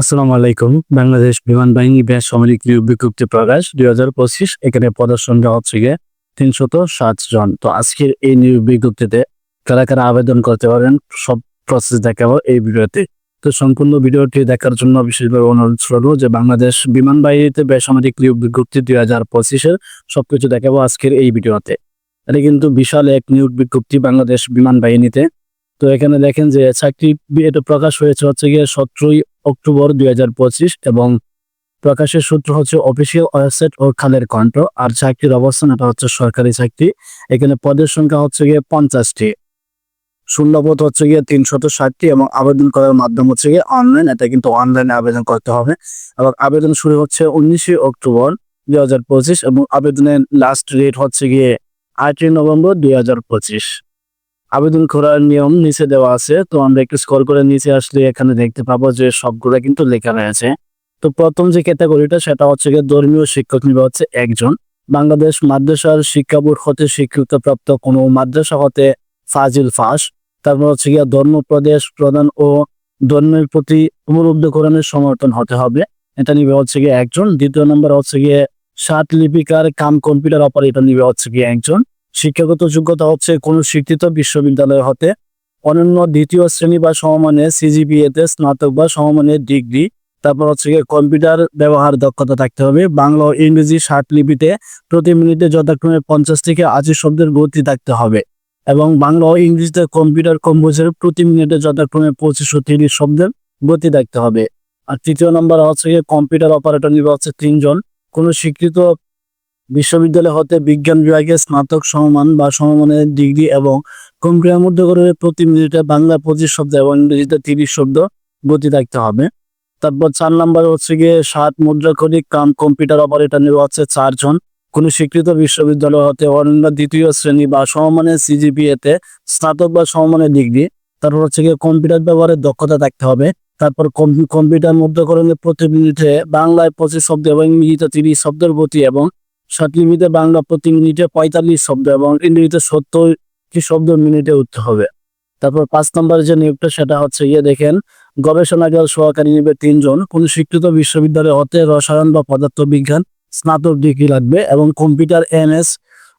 আসসালামু আলাইকুম। বাংলাদেশ বিমান বাহিনী ব্যাস সামরিক বিজ্ঞপ্তি প্রকাশ দুই হাজার পঁচিশ। এখানে পদের সংখ্যা হচ্ছে গিয়ে তিনশত সাত জন। তো আজকের এই নিয়োগ বিজ্ঞপ্তিতে কারা কারা আবেদন করতে পারেন, সব প্রসেস দেখাবো এই ভিডিওতে। তো সম্পূর্ণ ভিডিওটি দেখার জন্য বিশেষভাবে অনুরোধ করব যে বাংলাদেশ বিমান বাহিনীতে বেসামরিক নিয়োগ বিজ্ঞপ্তি দুই হাজার পঁচিশের সবকিছু দেখাবো আজকের এই ভিডিওতে। এটা কিন্তু বিশাল এক নিয়োগ বিজ্ঞপ্তি বাংলাদেশ বিমান বাহিনীতে। তো এখানে দেখেন যে চাকরি এটা প্রকাশ হয়েছে হচ্ছে গিয়ে সতেরোই অক্টোবর দুই হাজার পঁচিশ এবং প্রকাশের সূত্র হচ্ছে অফিসিয়াল ওয়েবসাইট ও খালের কণ্ঠ। আর চাকরির অবস্থান, এটা হচ্ছে সরকারি চাকরি এখানে পদের সংখ্যা হচ্ছে গিয়ে পঞ্চাশটি। শূন্যপদ হচ্ছে গিয়ে তিনশত ষাটটি এবং আবেদন করার মাধ্যম হচ্ছে গিয়ে অনলাইন, এটা কিন্তু অনলাইনে আবেদন করতে হবে। এবং আবেদন শুরু হচ্ছে উনিশে অক্টোবর দুই হাজার পঁচিশ এবং আবেদনের লাস্ট ডেট হচ্ছে গিয়ে আটই নভেম্বর দুই হাজার পঁচিশ। আবেদন করার নিয়ম নিচে দেওয়া আছে। তো আমরা একটু স্কোর করে নিচে আসলে এখানে দেখতে পাবো যে সবগুলো কিন্তু লেখা রয়েছে। তো প্রথম যে ক্যাটাগরিটা সেটা হচ্ছে গিয়ে ধর্মীয় শিক্ষক নিবে হচ্ছে একজন। বাংলাদেশ মাদ্রাসার শিক্ষা বোর্ড হতে স্বীকৃতপ্রাপ্ত কোনো মাদ্রাসা হতে ফাজিল ফাঁস। তারপর হচ্ছে গিয়ে ধর্ম প্রদেশ প্রদান ও ধর্মের প্রতি পুনরুদ্ধকরণের সমর্থন হতে হবে। এটা নিবে হচ্ছে গিয়ে একজন। দ্বিতীয় নম্বর হচ্ছে গিয়ে ষাট লিপিকার কাম কম্পিউটার অপারেটর নিবে হচ্ছে গিয়ে একজন। শিক্ষাগত যোগ্যতা হচ্ছে কোনো স্বীকৃত বিশ্ববিদ্যালয় হতে অনন্য দ্বিতীয় শ্রেণি বা সমমানের সিজিপিএ তে স্নাতক বা সমমানের ডিগ্রি। তারপর হচ্ছে কম্পিউটার ব্যবহার দক্ষতা থাকতে হবে। বাংলা ও ইংরেজি ষাট লিপিতে প্রতি মিনিটে যথাক্রমে পঞ্চাশ থেকে আশি শব্দের গতি থাকতে হবে এবং বাংলা ও ইংরেজিতে কম্পিউটার কম্পোজার প্রতি মিনিটে যথাক্রমে পঁচিশশো তিরিশ শব্দের গতি থাকতে হবে। আর তৃতীয় নম্বর হচ্ছে কম্পিউটার অপারেটর নিবে হচ্ছে তিনজন। কোনো স্বীকৃত বিশ্ববিদ্যালয় হতে বিজ্ঞান বিভাগে স্নাতক সমমান বা সমমানের ডিগ্রি এবং কম্পিউটার মধ্যে করে প্রতি মিনিটে বাংলা পঁচিশ শব্দ এবং ইংরেজিতে তিরিশ শব্দ গতি থাকতে হবে। তারপর চার নাম্বার হচ্ছে গিয়ে সাত মুদ্রাক্ষরিক কাম কম্পিউটার অপারেটর নেওয়া হচ্ছে চারজন। কোনো স্বীকৃত বিশ্ববিদ্যালয় হতে অন্য দ্বিতীয় শ্রেণি বা সমমানের সিজিপিএ তে স্নাতক বা সমমানের ডিগ্রি। তারপর হচ্ছে গিয়ে কম্পিউটার ব্যবহারের দক্ষতা থাকতে হবে। তারপর কম্পি- কম্পিউটার মধ্যকরণে প্রতি মিনিটে বাংলায় পঁচিশ শব্দ এবং ইংরেজিতে তিরিশ শব্দের গতি এবং ষাট লিপিতে বাংলা প্রতি মিনিটে পঁয়তাল্লিশ শব্দ এবং ইংরেজিতে সত্তরটি শব্দ মিনিটে উঠতে হবে। তারপর পাঁচ নম্বর যে নিয়োগটা, সেটা হচ্ছে ইয়ে দেখেন, গবেষণাগার সহকারী নিবে তিনজন, কোন স্বীকৃত বিশ্ববিদ্যালয় হতে রসায়ন বা পদার্থ বিজ্ঞান স্নাতক ডিগ্রি লাগবে এবং কম্পিউটার এমএস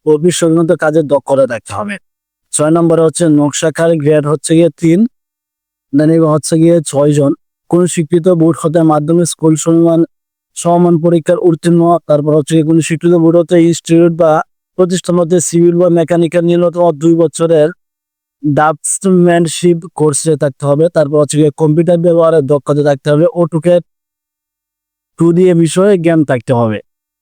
ও বিশ্ববিদ্যালয় কাজের দক্ষতা থাকতে হবে। ছয় নম্বরে হচ্ছে নকশাকার গ্রেড হচ্ছে গিয়ে তিন হচ্ছে গিয়ে ছয় জন কোন স্বীকৃত বোর্ড হতে মাধ্যমিক স্কুল সমান সমান পরীক্ষার উত্তীর্ণ, তারপর হচ্ছে কোনো স্বীকৃত বোর্ড হতে ইনস্টিটিউট বা প্রতিষ্ঠান হতে সিভিল বা মেকানিক্যাল ন্যূনতম দুই বছরের ড্রাফটসম্যানশিপ কোর্সে থাকতে হবে, তারপর হচ্ছে কম্পিউটার ব্যবহারের দক্ষতা থাকতে হবে ওটুকে টু দিয়ে বিষয়ে জ্ঞান থাকতে হবে।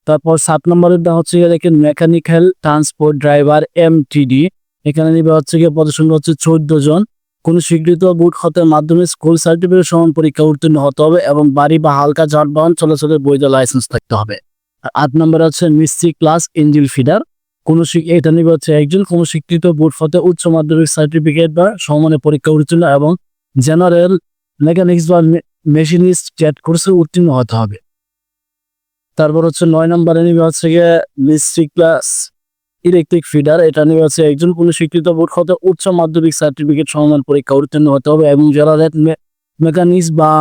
তারপর সাত নম্বরেরটা হচ্ছে গিয়ে দেখেন মেকানিক্যাল ট্রান্সপোর্ট ড্রাইভার এমটিডি এখানে নিবে হচ্ছে গিয়ে পদসংখ্যা হচ্ছে চোদ্দ জন। কোন স্বীকৃত বুট হতে মাধ্যমে স্কুল সার্টিফিকেট সমান পরীক্ষা উত্তীর্ণ হতে হবে এবং বাড়ি বা হালকা যানবাহন চলাচলের বৈধ লাইসেন্স থাকতে হবে। আট নম্বর হচ্ছে মিস্ত্রি ক্লাস ইঞ্জিন ফিডার। কোন এটা নিবে হচ্ছে একজন কোন স্বীকৃত বুট হতে উচ্চ মাধ্যমিক সার্টিফিকেট বা সমানে পরীক্ষা উত্তীর্ণ এবং জেনারেল মেকানিক্স বা মেশিনিস্ট চ্যাট কোর্সে উত্তীর্ণ হতে হবে। তারপর হচ্ছে নয় নম্বরে নিবে হচ্ছে গিয়ে মিস্ত্রি ক্লাস ইলেকট্রিক ফিডার এটা নিয়ে হচ্ছে একজন কোনো স্বীকৃত বোর্ড হতে উচ্চ মাধ্যমিক সার্টিফিকেট সমান পরীক্ষা উত্তীর্ণ হতে হবে এবং যারা মেকানিক্স বা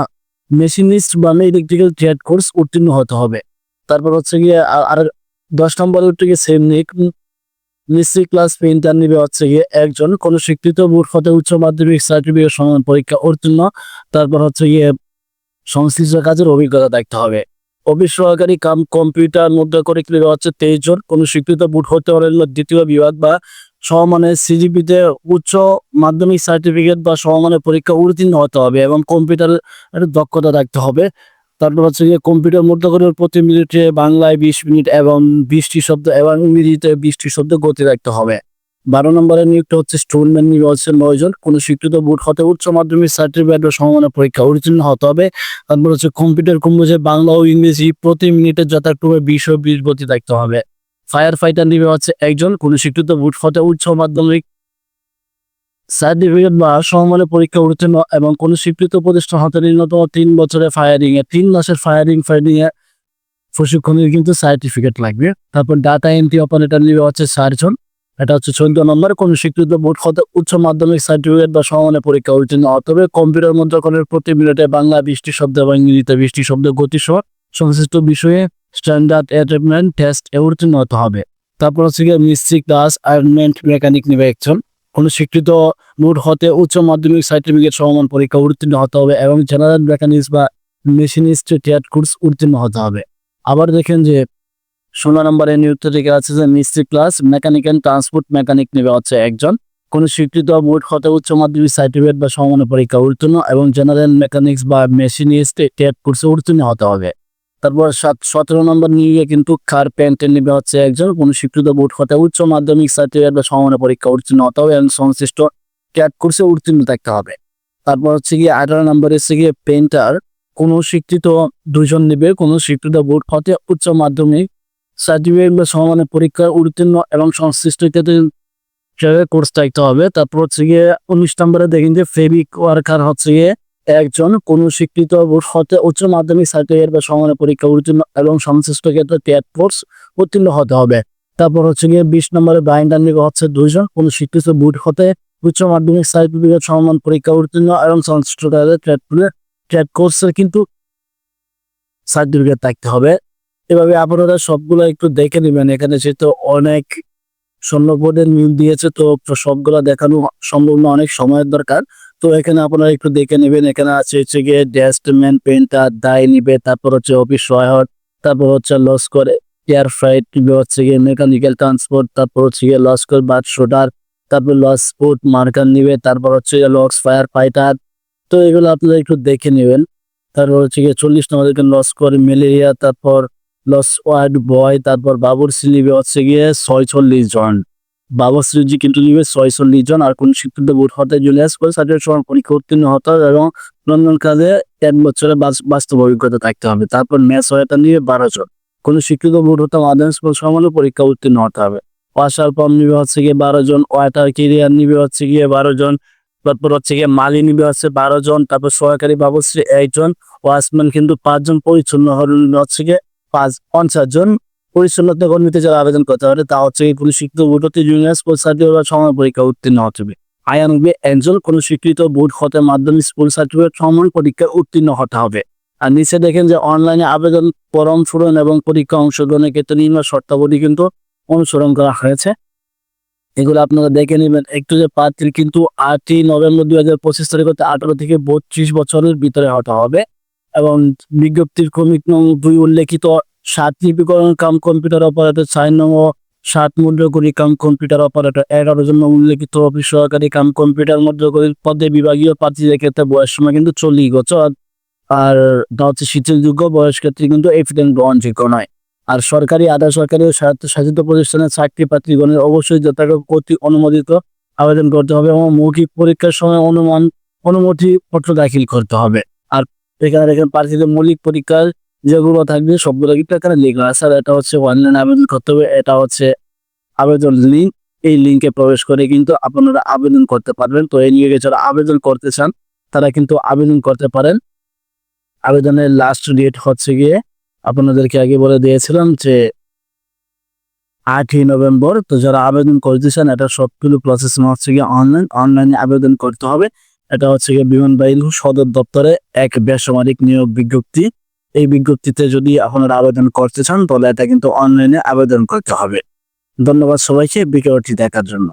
মেশিনিস্ট বা ইলেকট্রিক্যাল ট্রেড কোর্স উত্তীর্ণ হতে হবে। তারপর হচ্ছে গিয়ে আর দশ নম্বর হচ্ছে গিয়ে সেম নিক। মিস্ত্রি ক্লাস পেইন্টার নিবে হচ্ছে গিয়ে একজন কোনো স্বীকৃত বোর্ড হতে উচ্চ মাধ্যমিক সার্টিফিকেট সমান পরীক্ষা উত্তীর্ণ। তারপর হচ্ছে গিয়ে সংশ্লিষ্ট কাজের অভিজ্ঞতা থাকতে হবে। অফিস সহকারী কাম কম্পিউটার মধ্যে করে ক্লিয়ার হচ্ছে তেইশ জন। কোনো স্বীকৃত বুট হতে হলে দ্বিতীয় বিভাগ বা সমমানের সিজিপিতে উচ্চ মাধ্যমিক সার্টিফিকেট বা সমমানের পরীক্ষা উত্তীর্ণ হতে হবে এবং কম্পিউটারের দক্ষতা রাখতে হবে। তারপর হচ্ছে গিয়ে কম্পিউটার মধ্যে করে প্রতি মিনিটে বাংলায় বিশ মিনিট এবং বিশটি শব্দ এবং ইংরেজিতে বিশটি শব্দ গতি রাখতে হবে। বারো নম্বরের নিয়োগটা হচ্ছে স্টুডেন্ট নিয়োগ হচ্ছে নয় জন কোনো স্বীকৃত বুট হতে উচ্চ মাধ্যমিক সার্টিফিকেট বা সমমানের পরীক্ষা উত্তীর্ণ হতে হবে। তারপর হচ্ছে কম্পিউটার কম্পোজে বাংলা ও ইংরেজি প্রতি মিনিটে যথাক্রমে বিশ ও বিশ গতি থাকতে হবে। ফায়ার ফাইটার নিবে হচ্ছে একজন, কোন স্বীকৃত বুট হতে উচ্চ মাধ্যমিক সার্টিফিকেট বা সমমানের পরীক্ষা উত্তীর্ণ এবং কোন স্বীকৃত প্রতিষ্ঠান হতে ন্যূনতম তিন বছরের ফায়ারিং এ, তিন মাসের ফায়ারিং ফায়ারিং এ প্রশিক্ষণের কিন্তু সার্টিফিকেট লাগবে। তারপর ডাটা এন্ট্রি অপারেটর নিবে হচ্ছে চারজন। এটা হচ্ছে চোদ্দ নম্বর। কোন স্বীকৃত বোর্ড হতে উচ্চ মাধ্যমিক সার্টিফিকেট বা সমানের পরীক্ষা উত্তীর্ণ হবে। কম্পিউটার মুদ্রাকরণের প্রতি মিনিটে বাংলা বৃষ্টি শব্দ এবং ইংরেজিতে বৃষ্টি শব্দ গতি সহ সংশ্লিষ্ট বিষয়ে স্ট্যান্ডার্ড অ্যাটেনমেন্ট টেস্ট উত্তীর্ণ হতে হবে। তারপর হচ্ছে গিয়ে মিস্ত্রি ক্লাস আর্নমেন্ট মেকানিক নিবে একজন। কোন স্বীকৃত বোর্ড হতে উচ্চ মাধ্যমিক সার্টিফিকেট সমান পরীক্ষা উত্তীর্ণ হতে হবে এবং জেনারেল মেকানিক্স বা মেশিনিস্ট টেট কোর্স উত্তীর্ণ হতে হবে। আবার দেখেন যে ষোলো নম্বরে নিযুক্ত থেকে আছে যে মিস্ত্রি class, mechanic and transport mechanic নেবে হচ্ছে একজন। কোন স্বীকৃত বোর্ড হতে উচ্চ মাধ্যমিক সার্টিফিকেট বা সমান পরীক্ষা উত্তীর্ণ এবং জেনারেল মেকানিক্স বা মেশিনিস্ট টেট কোর্সে উত্তীর্ণ হতে হবে। তারপর সাত, সতেরো নম্বর নিয়ে কিন্তু কার্পেন্টার নেবে হচ্ছে একজন। কোন স্বীকৃত বোর্ড হতে উচ্চ মাধ্যমিক সার্টিফিকেট বা সমান পরীক্ষা উত্তীর্ণ হতে হবে এবং সংশ্লিষ্ট ক্যাট কোর্সে উত্তীর্ণ থাকতে হবে। তারপর হচ্ছে গিয়ে আঠারো নম্বর হচ্ছে গিয়ে পেন্টার কোন স্বীকৃত দুজন নেবে, কোন স্বীকৃত বোর্ড হতে উচ্চ মাধ্যমিক সার্টিফিকেট বা সমানের পরীক্ষায় উত্তীর্ণ এবং সংশ্লিষ্ট ক্ষেত্রে কোর্স থাকতে হবে। তারপর হচ্ছে গিয়ে উনিশ নম্বরে দেখেন যে ফেবিক ওয়ার্কার হচ্ছে গিয়ে একজন কোন স্বীকৃত হতে উচ্চ মাধ্যমিক সার্টিফিকেট বা সমানের পরীক্ষা উত্তীর্ণ এবং সংশ্লিষ্ট ক্ষেত্রে টেট কোর্স উত্তীর্ণ হতে হবে। তারপর হচ্ছে গিয়ে বিশ নম্বরে বাইন্ডার নিবে হচ্ছে দুইজন কোন স্বীকৃত বোর্ড হতে উচ্চ মাধ্যমিক সার্টিফিকেট সমান পরীক্ষা উত্তীর্ণ এবং সংশ্লিষ্ট ট্রেড ট্রেড কোর্সের কিন্তু সার্টিফিকেট থাকতে হবে। এভাবে আপনারা সবগুলো একটু দেখে নেবেন। এখানে যেহেতু অনেক স্বর্ণপদের মিল দিয়েছে, তো সবগুলো দেখানো সম্ভব না, অনেক সময়ের দরকার। তো এখানে আপনারা একটু দেখে নেবেন। এখানে আছে হচ্ছে গিয়ে ডেস্টম্যান পেন্টার, দায় নিবে, তারপর হচ্ছে অফিস সহায়ক, তারপর হচ্ছে লস করে এয়ার ফ্রাইট নিবে হচ্ছে গিয়ে মেকানিক্যাল ট্রান্সপোর্ট, তারপর হচ্ছে গিয়ে লস করে বাদ শোটার তারপর লস স্পোর্ট মার্কার নিবে, তারপর হচ্ছে লক্স ফায়ার ফাইটার। তো এগুলো আপনারা একটু দেখে নেবেন। তারপর হচ্ছে গিয়ে চল্লিশ নম্বর লস করে ম্যালেরিয়া, তারপর লস ওয়ার্ড বয় তারপর বাবরসি নিবে হচ্ছে গিয়ে ছয়চল্লিশ জন। বাবরসি কিন্তু নিবে ছয়চল্লিশ জন, আর কোন শিক্ষিত বোর্ড হতে জুলিয়াস করে সার্টিফিকেট সময় পরীক্ষা উত্তীর্ণ হতে এবং লন্ডন কাজে এক বছরের বাস- বাস্তব অভিজ্ঞতা থাকতে হবে। তারপর ম্যাথ সহায়তা নিবে বারো জন। কোন শিক্ষিত বোর্ড হতে মাধ্যমিক স্কুল সমানে পরীক্ষা উত্তীর্ণ হতে হবে। ওয়াশার পাম্প নিবে হচ্ছে গিয়ে বারো জন ওয়াটার কেরিয়ার নিবে হচ্ছে গিয়ে বারো জন, তারপর হচ্ছে গিয়ে মালি নিবে হচ্ছে বারো জন, তারপর সহকারী বাবুশ্রী একজন ওয়াচম্যান কিন্তু পাঁচজন পরিচ্ছন্ন হচ্ছে গিয়ে পাঁচ পঞ্চাশ জন পরিচ্ছন্নতা কর্মীতে যারা আবেদন করতে পারে, তা হচ্ছে কোনো স্বীকৃত বোর্ড হতে জুনিয়র স্কুল সার্টিফিকেট বা সময় পরীক্ষা উত্তীর্ণ হতে হবে। আয়ান হবে একজন কোনো স্বীকৃত বোর্ড হতে মাধ্যমিক স্কুল সার্টিফিকেট সময় পরীক্ষা উত্তীর্ণ হতে হবে। আর নিচে দেখেন যে অনলাইনে আবেদন ফরম পূরণ এবং পরীক্ষা অংশগ্রহণের ক্ষেত্রে নিম্ন শর্তাবলী কিন্তু অনুসরণ করা হয়েছে। এগুলো আপনারা দেখে নেবেন। একটু যে প্রার্থীর কিন্তু আটই নভেম্বর দুই হাজার পঁচিশ তারিখ হতে আঠারো থেকে বত্রিশ বছরের ভিতরে হতে হবে। এবং বিজ্ঞপ্তির ক্রমিক নং দুই উল্লেখিত সাত লিপিকরণ কাম কম্পিউটার অপারেটর, চার নং সাত মুদ্রকরী কাম কম্পিউটার অপারেটর, এগারো জন উল্লেখিত অফিস সহকারী কাম কম্পিউটার মুদ্রকরী পদে বিভাগীয় প্রার্থীদের ক্ষেত্রে বয়স সময় কিন্তু চল্লিশ বছর। আর হচ্ছে শিথিলযোগ্য, বয়স ক্ষেত্রে কিন্তু এফিডেন্ট গ্রহণযোগ্য নয়। আর সরকারি, আধা সরকারি ও স্বায়ত্ত শাসিত প্রতিষ্ঠানের চাকরি প্রার্থীগণের অবশ্যই যথাযথ কর্তৃক অনুমোদিত আবেদন করতে হবে এবং মৌখিক পরীক্ষার সময় অনুমান অনুমতি পত্র দাখিল করতে হবে। এখানে দেখেন প্রার্থীদের মৌলিক পরীক্ষার যেগুলো থাকবে সবগুলো কিন্তু এখানে লেখা আছে। আর এটা হচ্ছে অনলাইন আবেদন করতে হবে, এটা হচ্ছে আবেদন লিঙ্ক এই লিঙ্কে প্রবেশ করে কিন্তু আপনারা আবেদন করতে পারবেন। তো এই নিয়ে যারা আবেদন করতে চান, তারা কিন্তু আবেদন করতে পারেন। আবেদনের লাস্ট ডেট হচ্ছে গিয়ে আপনাদেরকে আগে বলে দিয়েছিলাম যে আটই নভেম্বর, তো যারা আবেদন করতে চান, এটা সবগুলো প্রসেস হচ্ছে গিয়ে অনলাইন অনলাইনে আবেদন করতে হবে। এটা হচ্ছে গিয়ে বিমান বাহিনী সদর দপ্তরে এক বেসামরিক নিয়োগ বিজ্ঞপ্তি। এই বিজ্ঞপ্তিতে যদি আপনারা আবেদন করতে চান, তাহলে এটা কিন্তু অনলাইনে আবেদন করতে হবে। ধন্যবাদ সবাইকে বিকেলটি দেখার জন্য।